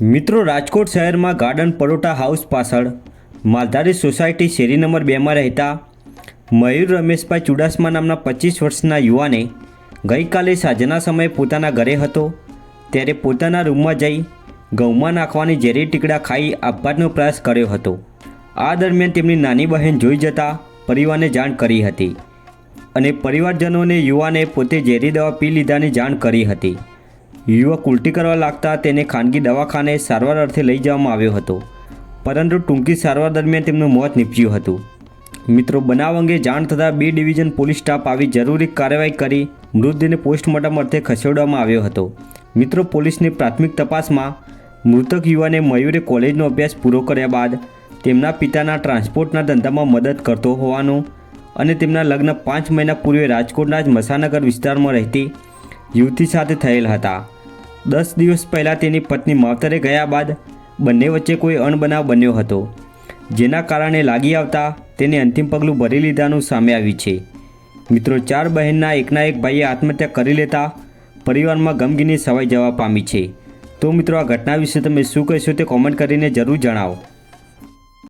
મિત્રો, રાજકોટ શહેરમાં garden paratha house પાછળ માલધારી સોસાયટી શેરી નંબર બેમાં રહેતા મયુર રમેશભાઈ ચુડાસમા નામના પચીસ વર્ષના યુવાને ગઈકાલે સાંજના સમયે પોતાના ઘરે હતો. ત્યારે પોતાના રૂમમાં જઈ ઘઉંમાં નાખવાની ઝેરી ટીકડા ખાઈ આપવાનો પ્રયાસ કર્યો હતો. આ દરમિયાન તેમની નાની બહેન જોઈ જતા પરિવારને જાણ કરી હતી અને પરિવારજનોને યુવાને પોતે ઝેરી દવા પી લીધાની જાણ કરી હતી. યુવક ઉલટી કરવા લાગતા તેને ખાનગી દવાખાને સારવાર અર્થે લઈ જવામાં આવ્યો હતો. પરંતુ ટૂંકી સારવાર દરમિયાન તેમનું મોત નીપજ્યું હતું. મિત્રો, બનાવ અંગે જાણ થતાં બી ડિવિઝન પોલીસ સ્ટાફ આવી જરૂરી કાર્યવાહી કરી મૃતદેહને પોસ્ટમોર્ટમ અર્થે ખસેડવામાં આવ્યો હતો. મિત્રો, પોલીસની પ્રાથમિક તપાસમાં મૃતક યુવાને મયુરે કોલેજનો અભ્યાસ પૂરો કર્યા બાદ તેમના પિતાના ટ્રાન્સપોર્ટના ધંધામાં મદદ કરતો હોવાનું અને તેમના લગ્ન પાંચ મહિના પૂર્વે રાજકોટના જ મસાનગર વિસ્તારમાં રહેતી યુવતી સાથે થયેલ હતા. દસ દિવસ પહેલાં તેની પત્ની માવતરે ગયા બાદ બંને વચ્ચે કોઈ અણબનાવ બન્યો હતો, જેના કારણે લાગી આવતા તેને અંતિમ પગલું ભરી લીધાનું સામે આવ્યું છે. મિત્રો, ચાર બહેનના એકના એક ભાઈએ આત્મહત્યા કરી લેતા પરિવારમાં ગમગીની સવાઈ જવા પામી છે. તો મિત્રો, આ ઘટના વિશે તમે શું કહેશો તે કોમેન્ટ કરીને જરૂર જણાવો.